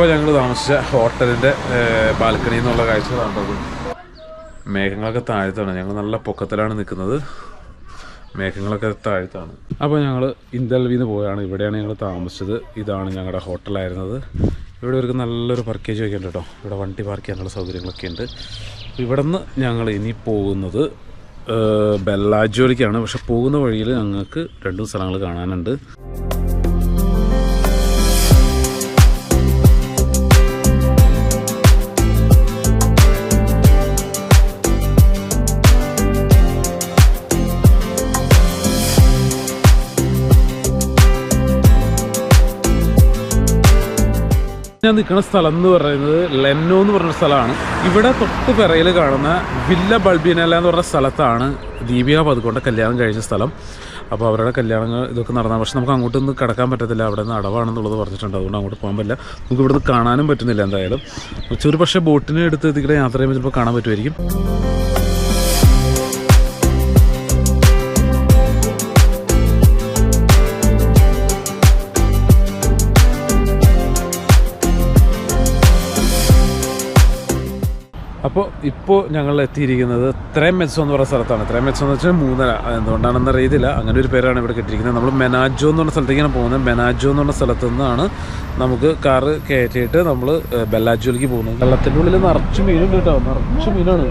അപ്പോൾ ഞങ്ങൾ താമസിച്ച ഹോട്ടലിന്റെ ബാൽക്കണിയിൽ നിന്നുള്ള കാഴ്ചകളാണ് കേട്ടോ ഇത്. മേഘങ്ങളൊക്കെ താഴത്താണ്. ഞങ്ങൾ നല്ല പൊക്കത്തിലാണ് നിൽക്കുന്നത്. മേഘങ്ങളൊക്കെ താഴത്താണ്. അപ്പോൾ ഞങ്ങൾ ഇന്ത്യൽവിന്ന് പോയാണ്. ഇവിടെയാണ് ഞങ്ങൾ താമസിച്ചത്. ഇതാണ് ഞങ്ങളുടെ ഹോട്ടലായിരുന്നത്. ഇവിടെ ഒരു നല്ലൊരു പാർക്കേജ് ഒക്കെ ഉണ്ട് കേട്ടോ. ഇവിടെ വണ്ടി പാർക്ക് ചെയ്യാനുള്ള സൗകര്യങ്ങളൊക്കെ ഉണ്ട്. ഇവിടെ നിന്ന് ഞങ്ങൾ ഇനി പോകുന്നത് ബെല്ലാജോലിക്കാണ് പക്ഷെ പോകുന്ന വഴിയിൽ ഞങ്ങൾക്ക് രണ്ട് സ്ഥലങ്ങൾ കാണാനുണ്ട്. ഞാൻ നിൽക്കുന്ന സ്ഥലം എന്ന് പറയുന്നത് ലെന്നോ എന്ന് പറഞ്ഞ സ്ഥലമാണ്. ഇവിടെ തൊട്ട് പിറയിൽ കാണുന്ന വില്ല ബൾബിനല്ല എന്ന് പറഞ്ഞ സ്ഥലത്താണ് ദീപിക പതുക്കൊണ്ട് കല്യാണം കഴിച്ച സ്ഥലം. അപ്പോൾ അവരുടെ കല്യാണങ്ങൾ ഇതൊക്കെ നടന്ന പക്ഷെ നമുക്ക് അങ്ങോട്ട് അങ്ങോട്ടൊന്നും കിടക്കാൻ പറ്റത്തില്ല. അവിടെ നിന്ന് അടവാണെന്നുള്ളത് പറഞ്ഞിട്ടുണ്ട്. അതുകൊണ്ട് അങ്ങോട്ട് പോകാൻ പറ്റില്ല. നമുക്ക് ഇവിടുന്ന് കാണാനും പറ്റുന്നില്ല എന്തായാലും. ഒരു പക്ഷേ ബോട്ടിനെ എടുത്ത് ഇതിവിടെ യാത്ര ചെയ്യുമ്പോൾ ചിലപ്പോൾ കാണാൻ പറ്റുമായിരിക്കും. അപ്പോൾ ഇപ്പോൾ ഞങ്ങൾ എത്തിയിരിക്കുന്നത് ത്രേമെറ്റ്സോ എന്ന് പറയുന്ന സ്ഥലത്താണ്. ത്രേമെറ്റ്സോ എന്ന് വെച്ചാൽ മൂന്നര. എന്തുകൊണ്ടാണെന്ന് അറിയത്തില്ല. അങ്ങനെ ഒരു പേരാണ് ഇവിടെ കിട്ടിയിരിക്കുന്നത്. നമ്മൾ മെനാജോ എന്ന് പറഞ്ഞ സ്ഥലത്തേക്കാണ് പോകുന്നത്. മെനാജോ എന്ന് പറഞ്ഞ സ്ഥലത്തു നിന്നാണ് നമുക്ക് കാറ് കയറ്റിയിട്ട് നമ്മൾ ബെല്ലാജോയിലേക്ക് പോകുന്നത്. വെള്ളത്തിന്റെ ഉള്ളിൽ നിറച്ച് മീനുണ്ട് കേട്ടോ. നിറച്ച് മീനാണ്.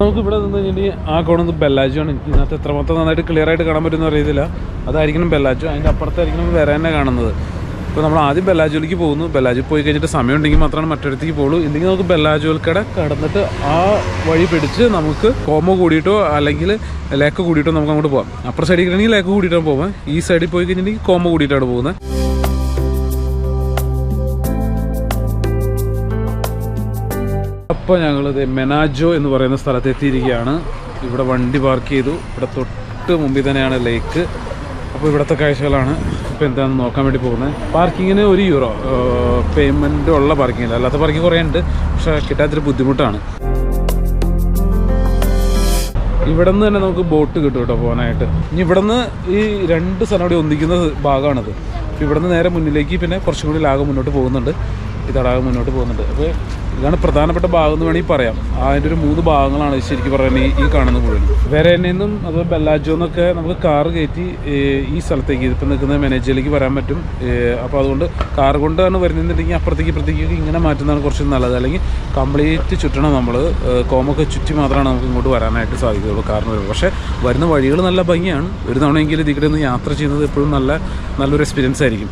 നമുക്ക് ഇവിടെ നിന്ന് കഴിഞ്ഞിട്ടുണ്ടെങ്കിൽ ആ കോണം ബെല്ലാജോ ആണ്. ഇതിനകത്ത് എത്രമാത്രം നന്നായിട്ട് ക്ലിയർ ആയിട്ട് കാണാൻ പറ്റുമെന്ന് അറിയത്തില്ല. അതായിരിക്കണം ബെല്ലാജോ അതിന്റെ അപ്പുറത്തായിരിക്കണം തന്നെ കാണുന്നത്. ഇപ്പോൾ നമ്മൾ ആദ്യം ബെല്ലാജോലിക്ക് പോകുന്നു. ബെല്ലാജോ പോയി കഴിഞ്ഞിട്ട് സമയം ഉണ്ടെങ്കിൽ മാത്രമാണ് മറ്റൊരിടത്തേക്ക് പോകുള്ളൂ ഇല്ലെങ്കിൽ നമുക്ക് ബെല്ലാജോൽക്കട കടന്നിട്ട് ആ വഴി പിടിച്ച് നമുക്ക് കോമ കൂടിയിട്ടോ അല്ലെങ്കിൽ ലേക്ക് കൂടിയിട്ടോ നമുക്ക് അങ്ങോട്ട് പോകാം അപ്പുറ സൈഡിൽ ആണെങ്കിൽ ലേക്ക് കൂടിയിട്ടാണ് പോകാം ഈ സൈഡിൽ പോയി കഴിഞ്ഞിട്ടുണ്ടെങ്കിൽ കോമ കൂടിയിട്ടാണ് പോകുന്നത്. അപ്പോൾ ഞങ്ങൾ മെനാജോ എന്ന് പറയുന്ന സ്ഥലത്ത് എത്തിയിരിക്കുകയാണ്. ഇവിടെ വണ്ടി പാർക്ക് ചെയ്തു. ഇവിടെ തൊട്ട് മുമ്പിൽ തന്നെയാണ് ലേക്ക്. അപ്പോൾ ഇവിടുത്തെ കാഴ്ചകളാണ്. ഇപ്പോൾ എന്താണെന്ന് നോക്കാൻ വേണ്ടി പോകുന്നത് പാർക്കിങ്ങിന് ഒരു യൂറോ പേയ്മെന്റ് ഉള്ള പാർക്കിങ്ങില്ല അല്ലാത്ത പാർക്കിംഗ് കുറേ ഉണ്ട് പക്ഷേ കിട്ടാത്തൊരു ബുദ്ധിമുട്ടാണ്. ഇവിടെ നിന്ന് തന്നെ നമുക്ക് ബോട്ട് കിട്ടും കേട്ടോ പോകാനായിട്ട്. ഇനി ഇവിടെ നിന്ന് ഈ രണ്ട് സ്ഥലം കൂടി ഒന്നിക്കുന്ന ഭാഗമാണിത്. ഇവിടെ നിന്ന് നേരെ മുന്നിലേക്ക് പിന്നെ കുറച്ചും കൂടി ലാഗം മുന്നോട്ട് പോകുന്നുണ്ട്. ഈ തടാകം മുന്നോട്ട് പോകുന്നുണ്ട്. അപ്പോൾ ഇതാണ് പ്രധാനപ്പെട്ട ഭാഗം എന്ന് വേണമെങ്കിൽ പറയാം. അതിന്റെ ഒരു മൂന്ന് ഭാഗങ്ങളാണ് ശരിക്കും പറയുന്നത് ഈ- കാണുന്ന മുഴുവൻ വെരേനയിൽ നിന്നും അതുപോലെ ബെല്ലാജോ എന്നൊക്കെ നമുക്ക് കാർ കയറ്റി ഈ സ്ഥലത്തേക്ക് ഇതിപ്പോൾ നിൽക്കുന്ന മാനേജറിലേക്ക് വരാൻ പറ്റും. അപ്പോൾ അതുകൊണ്ട് കാർ കൊണ്ടാണ് വരുന്നതെന്നുണ്ടെങ്കിൽ അപ്പുറത്തേക്ക് ഇപ്പുറത്തേക്ക് ഇങ്ങനെ മാറ്റുന്നതാണ് കുറച്ച് നല്ലത്. അല്ലെങ്കിൽ കംപ്ലീറ്റ് ചുറ്റണം നമ്മൾ കോമൊക്കെ ചുറ്റി മാത്രമാണ് നമുക്ക് ഇങ്ങോട്ട് വരാനായിട്ട് സാധിക്കുകയുള്ളൂ കാറിന് വരുമ്പോൾ. പക്ഷേ വരുന്ന വഴികൾ നല്ല ഭംഗിയാണ്. ഒരു തവണയെങ്കിലും ഇതിക്കടെ നിന്ന് യാത്ര ചെയ്യുന്നത് എപ്പോഴും നല്ല നല്ലൊരു എക്സ്പീരിയൻസ് ആയിരിക്കും.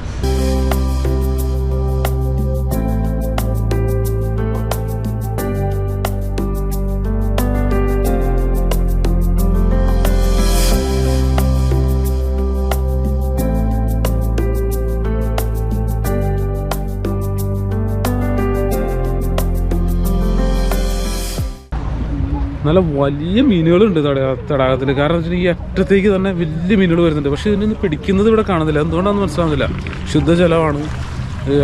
നല്ല വലിയ മീനുകളുണ്ട് തടാ തടാകത്തിൽ കാരണം വെച്ചാൽ ഈ അറ്റത്തേക്ക് തന്നെ വലിയ മീനുകൾ വരുന്നുണ്ട്. പക്ഷേ ഇതിനൊന്നും പിടിക്കുന്നത് ഇവിടെ കാണുന്നില്ല. എന്തുകൊണ്ടാണെന്ന് മനസ്സിലാവുന്നില്ല. ശുദ്ധജലമാണ്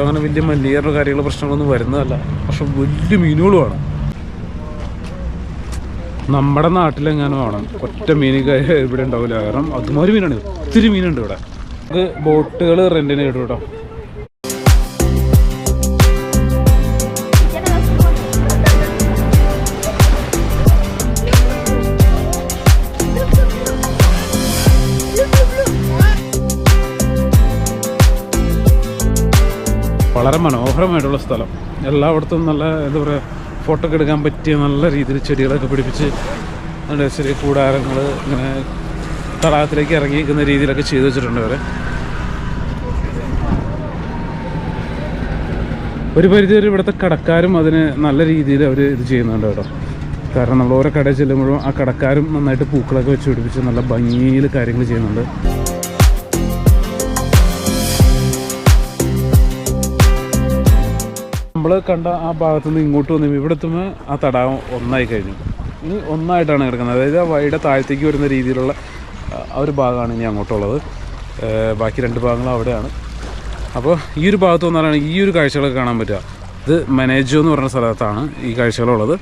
അങ്ങനെ വലിയ മലിനീകരണ കാര്യങ്ങൾ പ്രശ്നങ്ങളൊന്നും വരുന്നതല്ല. പക്ഷെ വലിയ മീനുകളുമാണ് നമ്മുടെ നാട്ടിലെങ്ങാനും ആണ് ഒറ്റ മീൻ ഇവിടെ ഉണ്ടാവില്ല. കാരണം അതുമാതിരി മീനാണ്. ഒത്തിരി മീനുണ്ട് ഇവിടെ. നമുക്ക് ബോട്ടുകൾ റെന്റിന് കിട്ടും കേട്ടോ. വളരെ മനോഹരമായിട്ടുള്ള സ്ഥലം. എല്ലായിടത്തും നല്ല എന്താ പറയുക ഫോട്ടോ ഒക്കെ എടുക്കാൻ പറ്റിയ നല്ല രീതിയിൽ ചെടികളൊക്കെ പിടിപ്പിച്ച് അതിന്റെ ചെറിയ കൂടാരങ്ങൾ ഇങ്ങനെ തടാകത്തിലേക്ക് ഇറങ്ങി നിൽക്കുന്ന രീതിയിലൊക്കെ ചെയ്തു വെച്ചിട്ടുണ്ട് അവരെ ഒരു പരിധി വരെ ഇവിടുത്തെ കടക്കാരും അതിന് നല്ല രീതിയിൽ അവർ ഇത് ചെയ്യുന്നുണ്ട് കേട്ടോ. കാരണം നമ്മൾ ഓരോ കടയിൽ ചെല്ലുമ്പോഴും ആ കടക്കാരും നന്നായിട്ട് പൂക്കളൊക്കെ വെച്ച് പിടിപ്പിച്ച് നല്ല ഭംഗിയിൽ കാര്യങ്ങൾ ചെയ്യുന്നുണ്ട്. കണ്ട ആ ഭാഗത്തു നിന്ന് ഇങ്ങോട്ട് വന്നു ഇവിടെ എത്തുമ്പോൾ ആ തടാകം ഒന്നായി കഴിഞ്ഞു. ഇനി ഒന്നായിട്ടാണ് കിടക്കുന്നത്. അതായത് ആ വഴിയുടെ താഴത്തേക്ക് വരുന്ന രീതിയിലുള്ള ആ, ഒരു ഭാഗമാണ് ഇനി അങ്ങോട്ടുള്ളത്. ബാക്കി രണ്ട് ഭാഗങ്ങളും അവിടെയാണ്. അപ്പോൾ ഈ ഒരു ഭാഗത്ത് വന്നാലാണ് ഈ ഒരു കാഴ്ചകളൊക്കെ കാണാൻ പറ്റുക. ഇത് മനേജോ എന്ന് പറഞ്ഞ സ്ഥലത്താണ് ഈ കാഴ്ചകളുള്ളത്.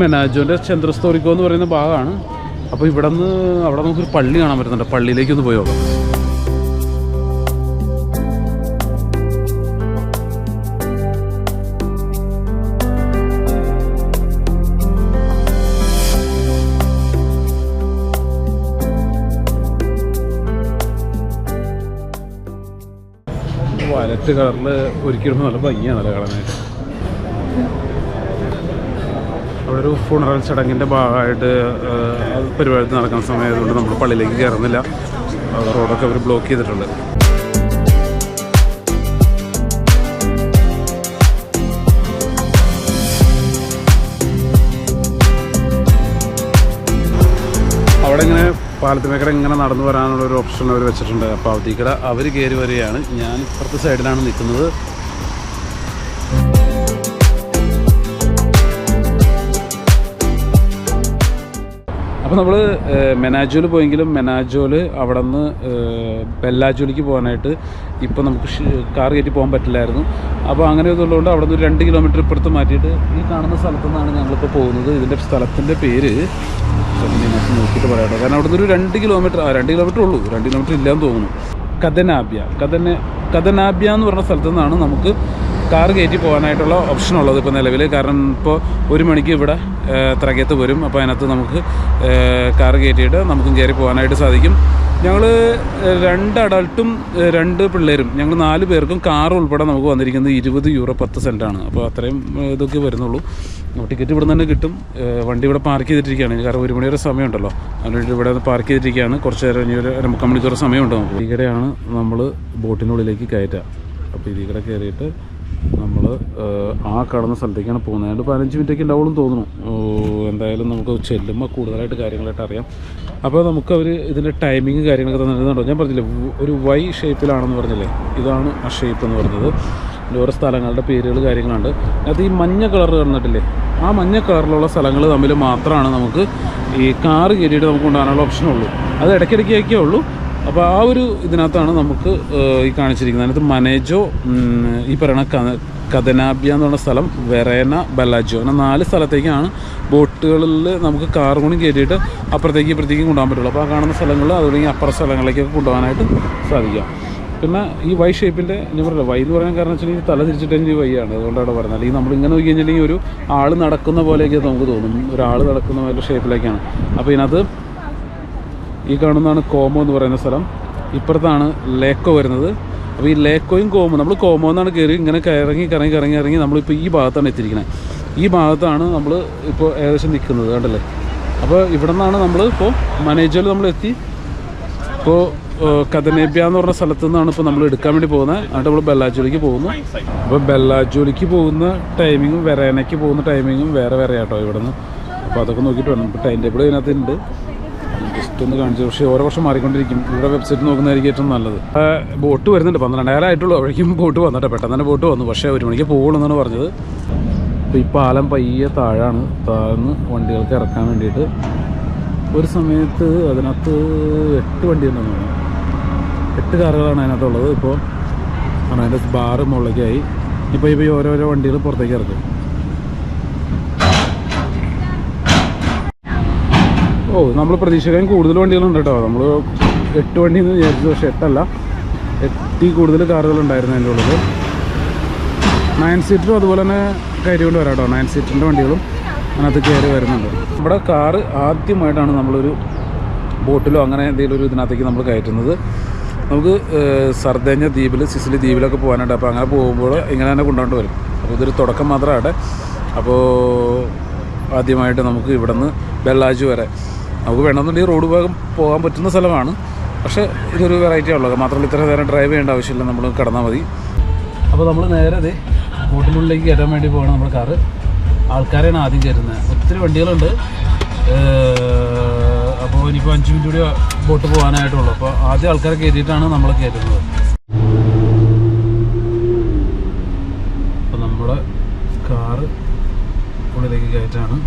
മെനാജോന്റെ ചന്ദ്രസ്തോറിക്കോ എന്ന് പറയുന്ന ഭാഗമാണ്. അപ്പോൾ ഇവിടെ നിന്ന് അവിടെ നമുക്കൊരു പള്ളി കാണാൻ പറ്റുന്നുണ്ട്. പള്ളിയിലേക്ക് ഒന്ന് പോയി നോക്കാം. വയലറ്റ് കളറിൽ ഒരുക്കിയിടുമ്പോൾ നല്ല ഭംഗിയാണ് നല്ല കാണാനായിട്ട് അവിടെ ഒരു ഫുണറൽ ചടങ്ങിന്റെ ഭാഗമായിട്ട് പരിപാടി നടക്കുന്ന സമയമായതുകൊണ്ട് നമ്മൾ പള്ളിയിലേക്ക് കയറുന്നില്ല റോഡൊക്കെ അവർ ബ്ലോക്ക് ചെയ്തിട്ടുണ്ട്. അവിടെ ഇങ്ങനെ പാലത്തിമേക്കട ഇങ്ങനെ നടന്നു വരാനുള്ള ഒരു ഓപ്ഷൻ അവർ വെച്ചിട്ടുണ്ട്. അപ്പോൾ അവധിക്കട അവർ കയറി വരികയാണ്. ഞാൻ ഇപ്പുറത്തെ സൈഡിലാണ് നിൽക്കുന്നത് അപ്പോൾ നമ്മൾ മെനാജോയിൽ പോയെങ്കിലും മെനാജോയിൽ അവിടെ നിന്ന് ബെല്ലാജോലിക്ക് പോകാനായിട്ട് ഇപ്പോൾ നമുക്ക് കാർ കയറ്റി പോകാൻ പറ്റില്ലായിരുന്നു. അപ്പോൾ അങ്ങനെ ഇതുള്ളതുകൊണ്ട് അവിടെ നിന്ന് രണ്ട് കിലോമീറ്റർ ഇപ്പുറത്ത് മാറ്റിയിട്ട് ഈ കാണുന്ന സ്ഥലത്തു നിന്നാണ് ഞങ്ങളിപ്പോൾ പോകുന്നത്. ഇതിന്റെ സ്ഥലത്തിന്റെ പേര് നിങ്ങൾക്ക് നോക്കിയിട്ട് പറയാട്ടോ കാരണം അവിടെ നിന്ന് ഒരു രണ്ട് കിലോമീറ്റർ ആ രണ്ട് കിലോമീറ്റർ ഉള്ളൂ. രണ്ട് കിലോമീറ്റർ ഇല്ലാന്ന് തോന്നുന്നു. കഥനാബ്യ കഥന കഥനാബ്യ എന്ന് പറഞ്ഞ സ്ഥലത്തു നിന്നാണ് നമുക്ക് കാർ കയറ്റി പോകാനായിട്ടുള്ള ഓപ്ഷൻ ഉള്ളത് ഇപ്പോൾ നിലവിൽ കാരണം ഇപ്പോൾ ഒരു മണിക്ക് ഇവിടെ ത്രകയത്ത് വരും. അപ്പോൾ അതിനകത്ത് നമുക്ക് കാർ കയറ്റിയിട്ട് നമുക്കും കയറി പോകാനായിട്ട് സാധിക്കും. ഞങ്ങൾ രണ്ട് അഡൾട്ടും രണ്ട് പിള്ളേരും ഞങ്ങൾ നാല് പേർക്കും കാർ ഉൾപ്പെടെ നമുക്ക് വന്നിരിക്കുന്നത് ഇരുപത് യൂറോ പത്ത് സെന്റാണ് അപ്പോൾ അത്രയും ഇതൊക്കെ വരുന്നുള്ളൂ. ടിക്കറ്റ് ഇവിടെ തന്നെ കിട്ടും. വണ്ടി ഇവിടെ പാർക്ക് ചെയ്തിട്ടിരിക്കുകയാണ്. കാരണം ഒരു മണിവരെ സമയം സമയമുണ്ടല്ലോ. അതിനുവേണ്ടി ഇവിടെ പാർക്ക് ചെയ്തിരിക്കുകയാണ്. കുറച്ച് നേരം ഇനി ഒരു മുക്കാൽ മണിക്കൂർ സമയമുണ്ട് നമുക്ക്. ഇവിടെയാണ് നമ്മൾ ബോട്ടിനുള്ളിലേക്ക് കയറ്റുക. അപ്പോൾ ഇതിക്കടെ കയറിയിട്ട് നമ്മൾ ആ കടന്ന സ്ഥലത്തേക്കാണ് പോകുന്നത്. അതുകൊണ്ട് പതിനഞ്ച് മിനിറ്റൊക്കെ ഉണ്ടാവുള്ളൂ തോന്നുന്നു. എന്തായാലും നമുക്ക് ചെല്ലുമ്പോൾ കൂടുതലായിട്ട് കാര്യങ്ങളായിട്ട് അറിയാം. അപ്പോൾ നമുക്ക് അവർ ഇതിന്റെ ടൈമിങ് കാര്യങ്ങളൊക്കെ തന്നിരുന്നുണ്ടോ ഞാൻ പറഞ്ഞില്ലേ ഒരു വൈ ഷേപ്പിലാണെന്ന് പറഞ്ഞില്ലേ? ഇതാണ് ആ ഷേപ്പ് എന്ന് പറഞ്ഞത്. ഓരോ സ്ഥലങ്ങളുടെ പേരുകൾ കാര്യങ്ങളുണ്ട്. അത് ഈ മഞ്ഞ കളർ കണ്ടിട്ടില്ലേ ആ മഞ്ഞ കളറിലുള്ള സ്ഥലങ്ങൾ തമ്മിൽ മാത്രമാണ് നമുക്ക് ഈ കാറ് കയറിയിട്ട് നമുക്ക് കൊണ്ടുപോകാനുള്ള ഓപ്ഷനുള്ളൂ അത് ഇടയ്ക്കിടയ്ക്കൊക്കെ ഉള്ളൂ. അപ്പോൾ ആ ഒരു ഇതിനകത്താണ് നമുക്ക് ഈ കാണിച്ചിരിക്കുന്നത്. അതിനകത്ത് മനേജോ ഈ പറയുന്ന കഥനാബ്യ എന്ന് പറയുന്ന സ്ഥലം വെറേന ബലാജോ അങ്ങനെ നാല് സ്ഥലത്തേക്കാണ് ബോട്ടുകളിൽ നമുക്ക് കാർ കൂടി കയറ്റിയിട്ട് അപ്പുറത്തേക്ക് ഇപ്പുറത്തേക്കും കൊണ്ടുപോകാൻ പറ്റുള്ളൂ. അപ്പോൾ ആ കാണുന്ന സ്ഥലങ്ങൾ അതുപോലെ അപ്പുറ സ്ഥലങ്ങളിലേക്കൊക്കെ കൊണ്ടുപോകാനായിട്ട് സാധിക്കാം. പിന്നെ ഈ വൈ ഷേപ്പിന്റെ ഞാൻ പറഞ്ഞില്ല വൈ എന്ന് പറയാൻ കാരണം വെച്ചിട്ടുണ്ടെങ്കിൽ തല തിരിച്ചിട്ടെങ്കിൽ വൈ ആണ്. അതുകൊണ്ടാണ് പറയുന്നത് അല്ലെങ്കിൽ നമ്മൾ ഇങ്ങനെ നോക്കി കഴിഞ്ഞിട്ടുണ്ടെങ്കിൽ ഒരു ആൾ നടക്കുന്ന പോലെയൊക്കെ നമുക്ക് തോന്നും. ഒരാൾ നടക്കുന്ന പോലെ ഷേപ്പിലേക്കാണ് അപ്പോൾ ഇതിനകത്ത് ഈ കാണുന്നതാണ് കോമോ എന്ന് പറയുന്ന സ്ഥലം. ഇപ്പുറത്താണ് ലേക്കോ വരുന്നത്. അപ്പോൾ ഈ ലേക്കോയും കോമോ നമ്മൾ കോമോ എന്നാണ് കയറി ഇങ്ങനെ കറങ്ങി കറങ്ങി കറങ്ങി ഇറങ്ങി നമ്മളിപ്പോൾ ഈ ഭാഗത്താണ് എത്തിയിരിക്കുന്നത് ഈ ഭാഗത്താണ് നമ്മൾ ഇപ്പോൾ ഏകദേശം നിൽക്കുന്നത് കണ്ടല്ലേ? അപ്പോൾ ഇവിടെ നിന്നാണ് നമ്മൾ ഇപ്പോൾ മനേജറിൽ നമ്മൾ എത്തി. ഇപ്പോൾ കഥനേബ്യ എന്ന് പറഞ്ഞ സ്ഥലത്തു നിന്നാണ് ഇപ്പോൾ നമ്മൾ എടുക്കാൻ വേണ്ടി പോകുന്നത്. എന്നിട്ട് നമ്മൾ ബെല്ലാജോലിക്ക് പോകുന്നു. അപ്പോൾ ബെല്ലാജോലിക്ക് പോകുന്ന ടൈമിങ്ങും വെറേനയ്ക്ക് പോകുന്ന ടൈമിങ്ങും വേറെ വേറെ ആട്ടോ ഇവിടെ നിന്ന് അപ്പോൾ അതൊക്കെ നോക്കിയിട്ട് വേണം. ഇപ്പോൾ ടൈം ടേബിൾ ഇതിനകത്ത് ഒന്ന് കാണിച്ചു. പക്ഷേ ഓരോ വർഷം മാറിക്കൊണ്ടിരിക്കും. ഇവിടെ വെബ്സൈറ്റ് നോക്കുന്നതായിരിക്കും ഏറ്റവും നല്ലത്. ബോട്ട് വരുന്നുണ്ട്. പന്ത്രണ്ടായിരം ആയിട്ടുള്ളൂ അപ്പോഴേക്കും ബോട്ട് വന്നിട്ട് പെട്ടെന്ന് തന്നെ ബോട്ട് വന്നു. പക്ഷേ ഒരു മണിക്ക് പോകുള്ളൂ പറഞ്ഞത്. അപ്പോൾ ഈ പാലം പയ്യെ താഴാണ്. താഴ്ന്ന് വണ്ടികൾക്ക് ഇറക്കാൻ വേണ്ടിയിട്ട്. ഒരു സമയത്ത് അതിനകത്ത് എട്ട് വണ്ടി ഉണ്ടെന്ന് എട്ട് കാറുകളാണ് അതിനകത്തുള്ളത്. ഇപ്പോൾ അതിന്റെ ബാറ് മുകളിലേക്കായി. ഇപ്പോൾ ഇപ്പോൾ ഈ ഓരോരോ വണ്ടികൾ പുറത്തേക്ക് ഇറക്കും. ഓ നമ്മൾ പ്രതീക്ഷിക്കാൻ കൂടുതൽ വണ്ടികളുണ്ട് കേട്ടോ. നമ്മൾ എട്ട് വണ്ടി എന്ന് വിചാരിച്ചു പക്ഷെ എട്ടല്ല. എട്ടി കൂടുതൽ കാറുകൾ ഉണ്ടായിരുന്നു അതിന്റെ ഉള്ളത് നയൻ സീറ്ററും അതുപോലെ തന്നെ കയറി കൊണ്ട് വരാം കേട്ടോ. നയൻ സീറ്ററിന്റെ വണ്ടികളും അതിനകത്ത് കയറി വരുന്നുണ്ട്. നമ്മുടെ കാറ് ആദ്യമായിട്ടാണ് നമ്മളൊരു ബോട്ടിലോ അങ്ങനെ എന്തെങ്കിലും ഒരു ഇതിനകത്തേക്ക് നമ്മൾ കയറ്റുന്നത്. നമുക്ക് സർദേഞ്ഞ ദ്വീപിൽ സിസിലി ദ്വീപിലൊക്കെ പോകാനായിട്ട് അപ്പോൾ അങ്ങനെ പോകുമ്പോൾ ഇങ്ങനെ തന്നെ കൊണ്ടുകൊണ്ട് വരും. അപ്പോൾ ഇതൊരു തുടക്കം മാത്രമാണ് അപ്പോൾ ആദ്യമായിട്ട് നമുക്ക് ഇവിടെ നിന്ന് വരെ നമുക്ക് വേണമെന്നുണ്ടെങ്കിൽ റോഡ് ഭാഗം പോകാൻ പറ്റുന്ന സ്ഥലമാണ്. പക്ഷേ ഇതൊരു വെറൈറ്റി ഉള്ളത് മാത്രമല്ല ഇത്ര നേരം ഡ്രൈവ് ചെയ്യേണ്ട ആവശ്യമില്ല. നമ്മൾ കിടന്നാൽ മതി. അപ്പോൾ നമ്മൾ നേരെ അതെ ബോട്ടിനുള്ളിലേക്ക് കയറാൻ വേണ്ടി പോകണം നമ്മുടെ കാറ്. ആൾക്കാരെയാണ് ആദ്യം കയറ്റുന്നത് ഒത്തിരി വണ്ടികളുണ്ട്. അപ്പോൾ ഇനിയിപ്പോൾ അഞ്ച് മിനിറ്റ് കൂടി ബോട്ട് പോകാനായിട്ടുള്ളൂ അപ്പോൾ ആദ്യം ആൾക്കാരെ കയറ്റിയിട്ടാണ് നമ്മൾ കയറ്റുന്നത്. അപ്പോൾ നമ്മുടെ കാറ് ഉള്ളിലേക്ക് കയറ്റാണ്.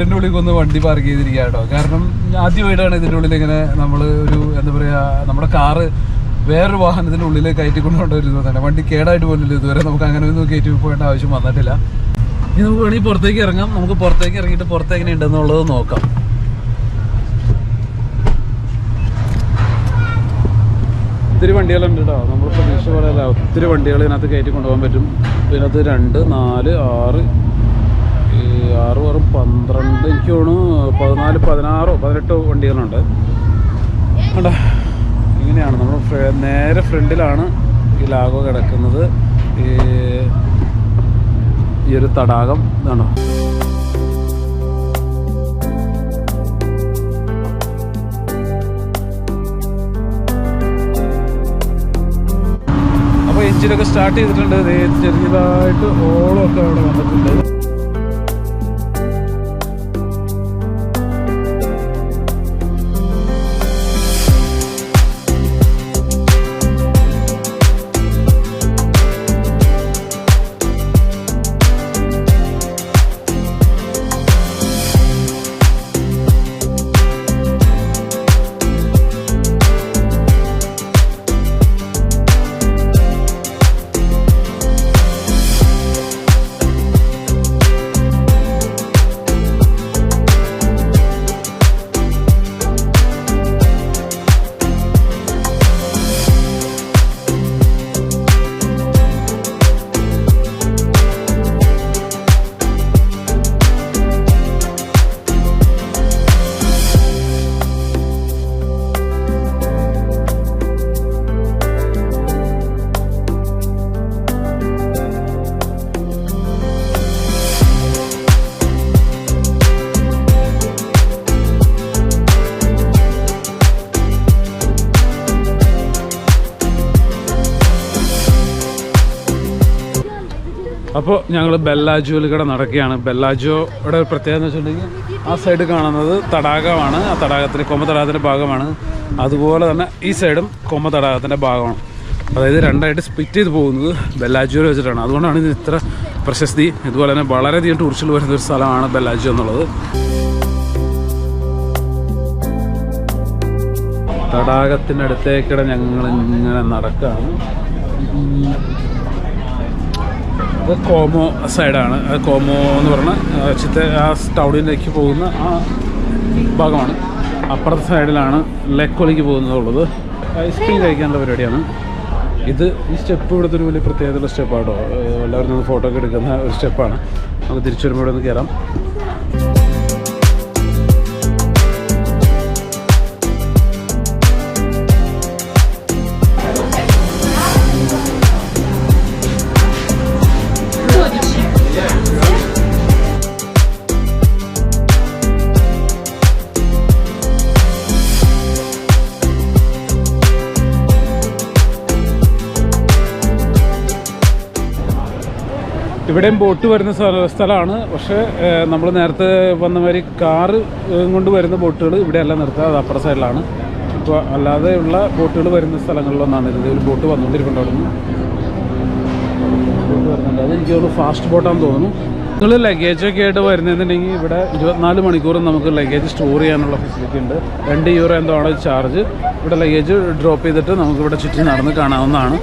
ബോട്ടിന്റെ ഉള്ളിൽ ഒന്ന് വണ്ടി പാർക്ക് ചെയ്തിരിക്കുക കേട്ടോ. കാരണം ആദ്യമായിട്ടാണ് ഇതിന്റെ ഉള്ളിൽ ഇങ്ങനെ നമ്മൾ ഒരു എന്താ പറയാ നമ്മുടെ കാറ് വേറൊരു വാഹനത്തിന്റെ ഉള്ളിൽ കയറ്റി കൊണ്ടുകൊണ്ടിരുന്നത് തന്നെ. വണ്ടി കേടായിട്ട് പോലില്ല ഇതുവരെ. നമുക്ക് അങ്ങനെ ഒന്നും കയറ്റി പോകേണ്ട ആവശ്യം വന്നിട്ടില്ല. ഇനി നമുക്ക് വേണമെങ്കിൽ പുറത്തേക്ക് ഇറങ്ങാം. നമുക്ക് പുറത്തേക്ക് ഇറങ്ങിയിട്ട് പുറത്ത് എങ്ങനെ ഉണ്ടെന്നുള്ളത് നോക്കാം. ഒത്തിരി വണ്ടികളുണ്ട് കേട്ടോ നമ്മൾ പ്രതീക്ഷ പോലെയല്ല ഒത്തിരി വണ്ടികൾ ഇതിനകത്ത് കയറ്റി കൊണ്ടുപോകാൻ പറ്റും. ഇതിനകത്ത് രണ്ട് നാല് ആറ് ഈ ആറ് വെറും പന്ത്രണ്ട് എനിക്ക് തോന്നുന്നു പതിനാല് പതിനാറോ പതിനെട്ടോ വണ്ടികളുണ്ട്. കണ്ടോ? ഇങ്ങനെയാണ് നമ്മൾ നേരെ ഫ്രണ്ടിലാണ് ഈ ലാഗോ കിടക്കുന്നത്. ഈ ഒരു തടാകം. ഇതാണോ? അപ്പോൾ എഞ്ചിനൊക്കെ സ്റ്റാർട്ട് ചെയ്തിട്ടുണ്ട്. ചെറിയതായിട്ട് ഓളമൊക്കെ അവിടെ വന്നിട്ടുണ്ട്. അപ്പോൾ ഞങ്ങൾ ബെല്ലാജോയിൽ കൂടെ നടക്കുകയാണ്. ബെല്ലാജോയുടെ ഒരു പ്രത്യേകത എന്ന് വെച്ചിട്ടുണ്ടെങ്കിൽ ആ സൈഡ് കാണുന്നത് തടാകമാണ്. ആ തടാകത്തിന്റെ കൊമ്പ തടാകത്തിന്റെ ഭാഗമാണ്. അതുപോലെ തന്നെ ഈ സൈഡും കൊമ്പ തടാകത്തിന്റെ ഭാഗമാണ്. അതായത് രണ്ടായിട്ട് സ്പിറ്റ് ചെയ്ത് പോകുന്നത് ബെല്ലാജുവിൽ വെച്ചിട്ടാണ്. അതുകൊണ്ടാണ് ഇതിന് ഇത്ര പ്രശസ്തി. ഇതുപോലെ തന്നെ വളരെയധികം ടൂറിസ്റ്റുകൾ വരുന്ന ഒരു സ്ഥലമാണ് ബെല്ലാജോ എന്നുള്ളത്. തടാകത്തിന്റെ അടുത്തേക്കിടെ ഞങ്ങൾ ഇങ്ങനെ നടക്കുകയാണ്. അത് കോമോ സൈഡാണ്. കോമോ എന്ന് പറഞ്ഞ ചിത്ത ആ ടൗണിലേക്ക് പോകുന്ന ആ ഭാഗമാണ്. അപ്പുറത്തെ സൈഡിലാണ് ലെക്കോലേക്ക് പോകുന്നതുള്ളത്. ഐസ്ക്രീം കഴിക്കാനുള്ള പരിപാടിയാണ്. ഇത് ഈ സ്റ്റെപ്പ് ഇവിടുത്തെ ഒരു വലിയ പ്രത്യേകതയുള്ള സ്റ്റെപ്പാട്ടോ. എല്ലാവരും നിന്ന് ഫോട്ടോ ഒക്കെ എടുക്കുന്ന ഒരു സ്റ്റെപ്പാണ്. നമുക്ക് തിരിച്ചു വരുമ്പോൾ ഇവിടെ നിന്ന് കയറാം. ഇവിടെയും ബോട്ട് വരുന്ന സ്ഥലമാണ്. പക്ഷേ നമ്മൾ നേരത്തെ വന്ന മാതിരി കാറ് കൊണ്ട് വരുന്ന ബോട്ടുകൾ ഇവിടെയല്ല നിർത്തുക. അത് അപ്പുറ സൈഡിലാണ്. ഇപ്പോൾ അല്ലാതെയുള്ള ബോട്ടുകൾ വരുന്ന സ്ഥലങ്ങളിലൊന്നാണ് ഇത് ഒരു ബോട്ട് വന്നുകൊണ്ടിരിക്കുന്നുണ്ട് അവിടെ ബോട്ട് വരുന്നുണ്ട്. അത് എനിക്ക് തോന്നുന്നു ഫാസ്റ്റ് ബോട്ടാണെന്ന് തോന്നുന്നു. നിങ്ങൾ ലഗേജൊക്കെ ആയിട്ട് വരുന്നതെന്നുണ്ടെങ്കിൽ ഇവിടെ ഇരുപത്തിനാല് മണിക്കൂറും നമുക്ക് ലഗേജ് സ്റ്റോർ ചെയ്യാനുള്ള ഫെസിലിറ്റി ഉണ്ട്. രണ്ട് യൂറോ എന്തോ ആണ് ചാർജ് ഇവിടെ ലഗേജ് ഡ്രോപ്പ് ചെയ്തിട്ട് നമുക്കിവിടെ ചുറ്റി നടന്ന് കാണാവുന്നതാണ്.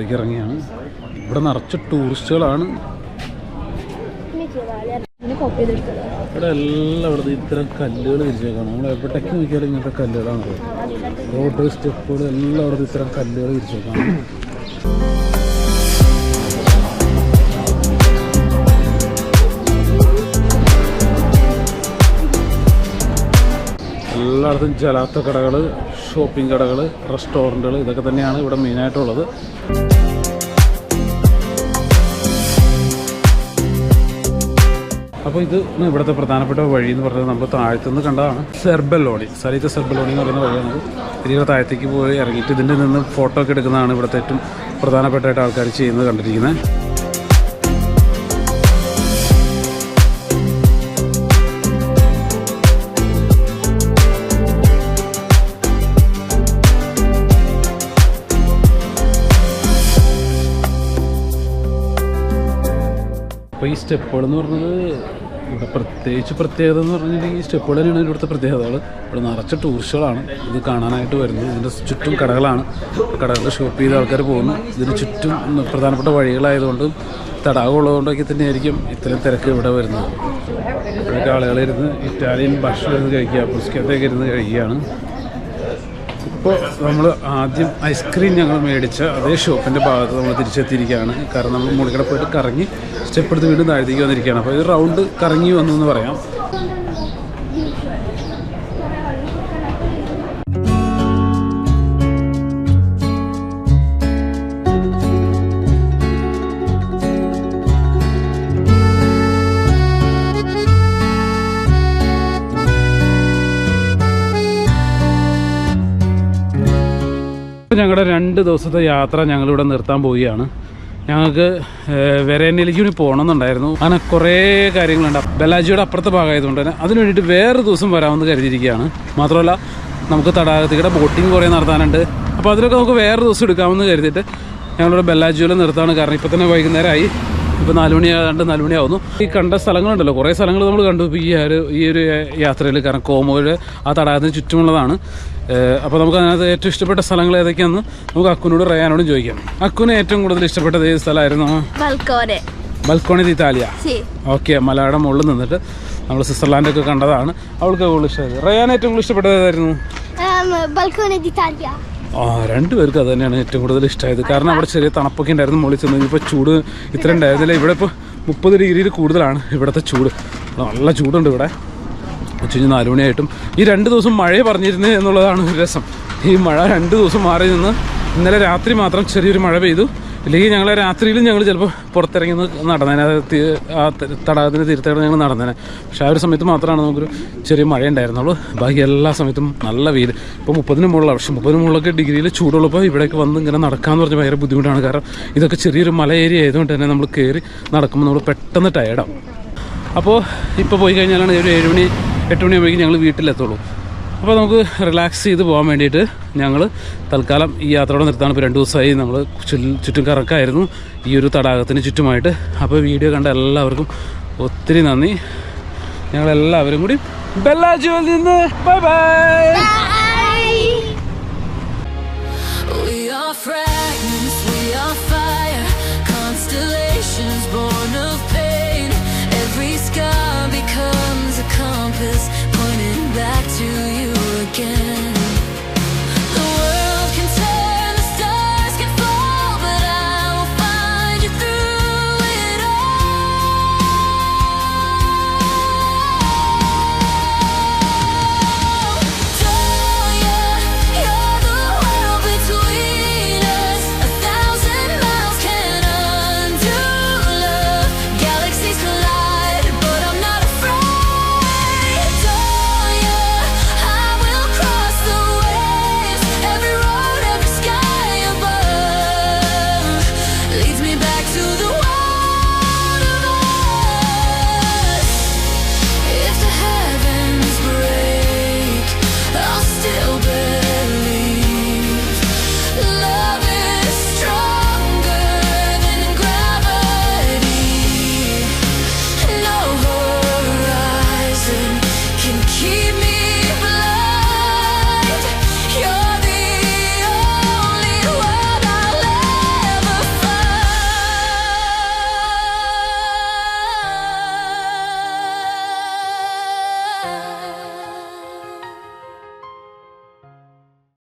പുറത്തേക്ക് ഇറങ്ങിയാണ്. ഇവിടെ നിറച്ച് ടൂറിസ്റ്റുകളാണ്. ഇവിടെ എല്ലാം ഇവിടെ ഇത്തരം കല്ലുകൾ വിരിച്ചേക്കാണ്. നമ്മൾ എവിടേക്ക് നോക്കിയാലും ഇങ്ങനത്തെ കല്ലുകളാണ്. റോഡ് സ്റ്റെപ്പുകൾ എല്ലാം ഇവിടെ ഇത്തരം കല്ലുകൾ വിരിച്ചേക്കാണ്. എല്ലായിടത്തും ജലാത്ത കടകൾ ഷോപ്പിംഗ് കടകൾ റെസ്റ്റോറന്റുകൾ ഇതൊക്കെ തന്നെയാണ് ഇവിടെ മെയിനായിട്ടുള്ളത് അപ്പോൾ ഇത് ഇവിടുത്തെ പ്രധാനപ്പെട്ട വഴി എന്ന് പറഞ്ഞാൽ നമ്മൾ താഴത്തുനിന്ന് കണ്ടതാണ്. സെർബലോണി സരിത സെർബലോണി എന്ന് പറയുന്ന വഴിയാണ്. ഇതിന്റെ താഴത്തേക്ക് പോയി ഇറങ്ങിയിട്ട് ഇതിന്റെ നിന്ന് ഫോട്ടോ ഒക്കെ എടുക്കുന്നതാണ് ഇവിടുത്തെ ഏറ്റവും പ്രധാനപ്പെട്ടായിട്ട് ആൾക്കാർ ചെയ്യുന്നത് കണ്ടിരിക്കുന്നത്. അപ്പോൾ ഈ സ്റ്റെപ്പുകൾ എന്ന് പറഞ്ഞത് ഇവിടെ പ്രത്യേകിച്ച് പ്രത്യേകത എന്ന് പറഞ്ഞിട്ടുണ്ടെങ്കിൽ ഈ സ്റ്റെപ്പുകൾ തന്നെയാണ് ഇവിടുത്തെ പ്രത്യേകതകൾ. ഇവിടെ നിറച്ച ടൂറിസ്റ്റുകളാണ് ഇത് കാണാനായിട്ട് വരുന്നത്. ഇതിന്റെ ചുറ്റും കടകളാണ്. കടകളിൽ ഷോപ്പ് ചെയ്ത ആൾക്കാർ പോകുന്നു. ഇതിന് ചുറ്റും പ്രധാനപ്പെട്ട വഴികളായതുകൊണ്ട് തടാകം ഉള്ളതുകൊണ്ടൊക്കെ തന്നെയായിരിക്കും ഇത്രയും തിരക്ക് ഇവിടെ വരുന്നത്. ഇവിടെയൊക്കെ ആളുകളിരുന്ന് ഇറ്റാലിയൻ ഭക്ഷണം കഴിക്കുക പുസ്കത്തൊക്കെ ഇരുന്ന് കഴിക്കുകയാണ്. ഇപ്പോൾ നമ്മൾ ആദ്യം ഐസ്ക്രീം ഞങ്ങൾ മേടിച്ച അതേ ഷോപ്പിന്റെ ഭാഗത്ത് നമ്മൾ തിരിച്ചെത്തിയിരിക്കുകയാണ്. കാരണം നമ്മൾ മുകളിൽ പോയിട്ട് കറങ്ങി സ്റ്റെപ്പ് എടുത്ത് വീണ്ടും താഴത്തേക്ക് വന്നിരിക്കുകയാണ്. അപ്പോൾ ഇത് റൗണ്ട് കറങ്ങി വന്നു എന്ന് പറയാം. ഞങ്ങളുടെ രണ്ട് ദിവസത്തെ യാത്ര ഞങ്ങളിവിടെ നിർത്താൻ പോവുകയാണ്. ഞങ്ങൾക്ക് വെരേനയിലേക്ക് പോകണം എന്നുണ്ടായിരുന്നു അങ്ങനെ കുറേ കാര്യങ്ങളുണ്ട്. ബലാജിയുടെ അപ്പുറത്തെ ഭാഗമായതുകൊണ്ട് തന്നെ അതിന് വേണ്ടിയിട്ട് വേറെ ദിവസം വരാമെന്ന് കരുതിയിരിക്കുകയാണ്. മാത്രമല്ല നമുക്ക് തടാകത്തിയുടെ ബോട്ടിങ് കുറേ നടത്താനുണ്ട്. അപ്പോൾ അതിലൊക്കെ നമുക്ക് വേറെ ദിവസം എടുക്കാമെന്ന് കരുതിയിട്ട് ഞങ്ങളിവിടെ ബെല്ലാജിയോയിൽ നിർത്താണ് കാരണം ഇപ്പോൾ തന്നെ വൈകുന്നേരമായി. ഇപ്പോൾ നാലുമണി ആകാണ്ട് നാലുമണി ആവുന്നു. ഈ കണ്ട സ്ഥലങ്ങളുണ്ടല്ലോ. കുറേ സ്ഥലങ്ങൾ നമ്മൾ കണ്ടു ഈ ഒരു ഈ ഒരു യാത്രയിൽ. കാരണം കോമോയിൽ ആ തടാകത്തിന് ചുറ്റുമുള്ളതാണ്. അപ്പോൾ നമുക്ക് അതിനകത്ത് ഏറ്റവും ഇഷ്ടപ്പെട്ട സ്ഥലങ്ങൾ ഏതൊക്കെയാണെന്ന് നമുക്ക് അക്കുനോട് റയാനോടും ചോദിക്കാം. അക്കുന് ഏറ്റവും കൂടുതൽ ഇഷ്ടപ്പെട്ടത് ഏത് സ്ഥലമായിരുന്നു. ബൽക്കോണി ദി ഇറ്റാലിയ. ഓക്കെ മലയുടെ മുകളിൽ നിന്നിട്ട് നമ്മൾ സ്വിറ്റ്സർലാൻഡൊക്കെ കണ്ടതാണ്. അവൾക്ക് കൂടുതൽ ഇഷ്ടമായത്. റയാൻ ഏറ്റവും കൂടുതൽ ഇഷ്ടപ്പെട്ടത് ഏതായിരുന്നു. ആ രണ്ടുപേർക്ക് അത് തന്നെയാണ് ഏറ്റവും കൂടുതൽ ഇഷ്ടമായത്. കാരണം അവിടെ ചെറിയ തണുപ്പൊക്കെ ഉണ്ടായിരുന്നു മുകളിൽ ചെന്ന്. ഇപ്പോൾ ചൂട് ഇത്ര ഉണ്ടായിരുന്നില്ല. ഇവിടെ ഇപ്പോൾ മുപ്പത് ഡിഗ്രിയിൽ കൂടുതലാണ്. ഇവിടുത്തെ ചൂട്. നല്ല ചൂടുണ്ട് ഇവിടെ. ഉച്ചഞ്ഞ് നാല് മണിയായിട്ടും ഈ രണ്ട് ദിവസം മഴ പറഞ്ഞിരുന്നത് എന്നുള്ളതാണ് ഒരു രസം. ഈ മഴ രണ്ട് ദിവസം മാറി നിന്ന് ഇന്നലെ രാത്രി മാത്രം ചെറിയൊരു മഴ പെയ്തു. ഇല്ലെങ്കിൽ ഞങ്ങൾ രാത്രിയിലും ഞങ്ങൾ ചിലപ്പോൾ പുറത്തിറങ്ങി നടന്നേനെ. അത് ആ തടാകത്തിന്റെ തീരത്തേടെ ഞങ്ങൾ നടന്നേനെ. പക്ഷേ ആ ഒരു സമയത്ത് മാത്രമാണ് നമുക്കൊരു ചെറിയ മഴ ഉണ്ടായിരുന്നുള്ളൂ. ബാക്കി എല്ലാ സമയത്തും നല്ല വെയിൽ ഇപ്പോൾ മുപ്പതിന് മുകളിലാണ് പക്ഷേ മുപ്പതിന് മുകളിലൊക്കെ ഡിഗ്രിയിൽ ചൂടുള്ളപ്പോൾ ഇവിടേക്ക് വന്ന് ഇങ്ങനെ നടക്കാമെന്ന് പറഞ്ഞാൽ ഭയങ്കര ബുദ്ധിമുട്ടാണ്. കാരണം ഇതൊക്കെ ചെറിയൊരു മല ഏരിയ ആയതുകൊണ്ട് തന്നെ നമ്മൾ കയറി നടക്കുമ്പോൾ നമ്മൾ പെട്ടെന്ന് ടയർഡാവും അപ്പോൾ ഇപ്പോൾ പോയി കഴിഞ്ഞാലാണ് ഒരു ഏഴ് മണി എട്ട് മണിയാകുമ്പോഴേക്കും ഞങ്ങൾ വീട്ടിലെത്തുള്ളൂ. അപ്പോൾ നമുക്ക് റിലാക്സ് ചെയ്ത് പോകാൻ വേണ്ടിയിട്ട് ഞങ്ങൾ തൽക്കാലം ഈ യാത്രയോടെ നിർത്താണ് ഇപ്പോൾ രണ്ട് ദിവസമായി നമ്മൾ ചുറ്റും കറക്കായിരുന്നു. ഈ ഒരു തടാകത്തിന് ചുറ്റുമായിട്ട്. അപ്പോൾ വീഡിയോ കണ്ട എല്ലാവർക്കും ഒത്തിരി നന്ദി. ഞങ്ങളെല്ലാവരും കൂടി ബെല്ലാജുവിൽ നിന്ന് bye bye. We are friends. again.